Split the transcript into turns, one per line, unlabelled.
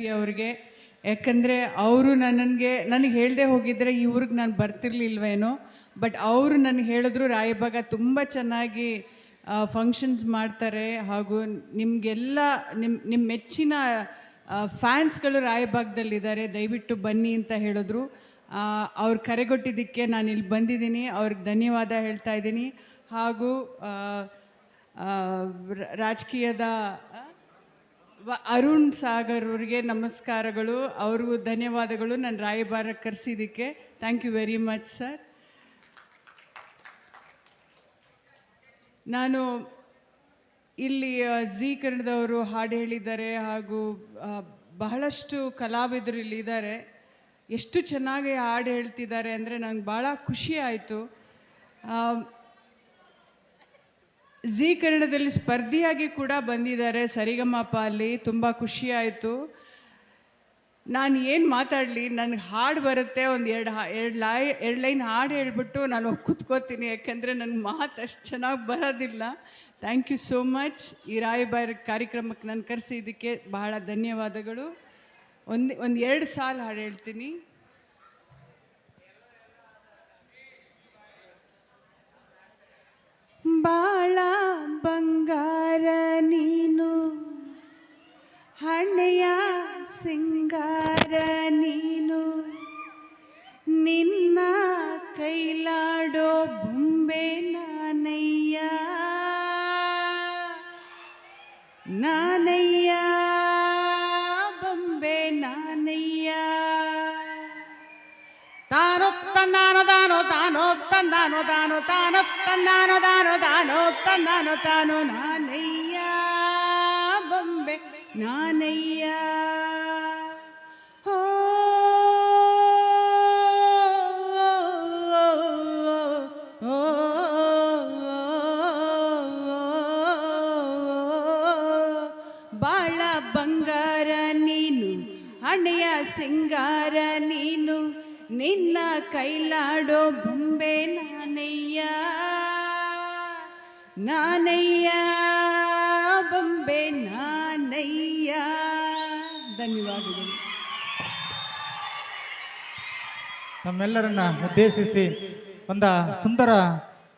P ಅವ್ರಿಗೆ. ಯಾಕಂದರೆ ಅವರು ನನಗೆ ನನಗೆ ಹೇಳದೆ ಹೋಗಿದ್ದರೆ ಈ ಊರಿಗೆ ನಾನು ಬರ್ತಿರ್ಲಿಲ್ವೇನೋ, ಬಟ್ ಅವರು ನನಗೆ ಹೇಳಿದ್ರು ರಾಯಭಾಗ ತುಂಬ ಚೆನ್ನಾಗಿ ಫಂಕ್ಷನ್ಸ್ ಮಾಡ್ತಾರೆ. ಹಾಗೂ ನಿಮಗೆಲ್ಲ ನಿಮ್ಮ ನಿಮ್ಮ ಮೆಚ್ಚಿನ ಫ್ಯಾನ್ಸ್ಗಳು ರಾಯಭಾಗದಲ್ಲಿದ್ದಾರೆ. ದಯವಿಟ್ಟು ಬನ್ನಿ ಅಂತ ಹೇಳಿದ್ರು. ಅವ್ರು ಕರೆಗೊಟ್ಟಿದ್ದಕ್ಕೆ ನಾನು ಇಲ್ಲಿ ಬಂದಿದ್ದೀನಿ. ಅವ್ರಿಗೆ ಧನ್ಯವಾದ ಹೇಳ್ತಾ ಇದ್ದೀನಿ. ಹಾಗೂ ರಾಜಕೀಯದ ಅರುಣ್ ಸಾಗರ್ ಅವರಿಗೆ ನಮಸ್ಕಾರಗಳು. ಅವ್ರಿಗೂ ಧನ್ಯವಾದಗಳು. ನಾನು ರಾಯಭಾರ ಕರೆಸಿದ್ದಕ್ಕೆ. Thank you very much sir ನಾನು ಇಲ್ಲಿ ಜೀ ಕನ್ನಡದವರು ಹಾಡು ಹೇಳಿದ್ದಾರೆ ಹಾಗೂ ಬಹಳಷ್ಟು ಕಲಾವಿದರು ಇಲ್ಲಿ ಇದ್ದಾರೆ. ಎಷ್ಟು ಚೆನ್ನಾಗಿ ಹಾಡು ಹೇಳ್ತಿದ್ದಾರೆ ಅಂದರೆ ನನಗೆ ಭಾಳ ಖುಷಿ ಆಯಿತು. ಜಿ ಕನ್ನಡದಲ್ಲಿ ಸ್ಪರ್ಧಿಯಾಗಿ ಕೂಡ ಬಂದಿದ್ದಾರೆ. ಸರಿಗಮಪ ಅಲ್ಲಿ ತುಂಬ ಖುಷಿ ಆಯಿತು ನಾನು ಏನು ಮಾತಾಡಲಿ, ನನಗೆ ಹಾಡು ಬರುತ್ತೆ, ಒಂದು ಎರಡು ಹಾ, ಎರಡು ಲೈ ಎರಡು ಲೈನ್ ಹಾಡು ಹೇಳ್ಬಿಟ್ಟು ನಾನು ಕೂತ್ಕೋತೀನಿ. ಯಾಕೆಂದರೆ ನನಗೆ ಮಾತು ಅಷ್ಟು ಚೆನ್ನಾಗಿ ಬರೋದಿಲ್ಲ. ಥ್ಯಾಂಕ್ ಯು ಸೋ ಮಚ್ ಈ ರಾಯಬಾರಿ ಕಾರ್ಯಕ್ರಮಕ್ಕೆ ನಾನು ಕರೆಸಿದ್ದಕ್ಕೆ ಬಹಳ ಧನ್ಯವಾದಗಳು. ಒಂದು ಒಂದು ಎರಡು ಸಾಲ ಹಾಡು ಹೇಳ್ತೀನಿ. ಬಾಳ ಹಣೆಯ ಸಿಂಗಾರ ನೀನು. ನಿನ್ನ ಕೈಲಾಡೋ ಬೊಂಬೆ ನಾನಯ್ಯ. ನಾನಯ್ಯ, ಬೊಂಬೆ ನಾನಯ್ಯ. ತಾನೊತ್ತಂದಾನೋ ತಂದಾನೋ ತಾನೋ ತಾನೋ ತಂದಾನೋ ತಾನೋ ತಾನೋ ತಂದಾನೋ ತಾನೋ ತಾನೋ ತಾನೋ ನಾನಯ್ಯ. ನಾನಯ್ಯ. ಬಾಳ ಬಂಗಾರ ನೀನು ಹಣೆಯ ಸಿಂಗಾರ ನೀನು ನಿನ್ನ ಕೈಲಾಡೋ ಬೊಂಬೆ ನಾನಯ್ಯ. ನಾನಯ್ಯ. ಧನ್ಯವಾದಗಳು.
ತಮ್ಮೆಲ್ಲರನ್ನ ಉದ್ದೇಶಿಸಿ ಒಂದ ಸುಂದರ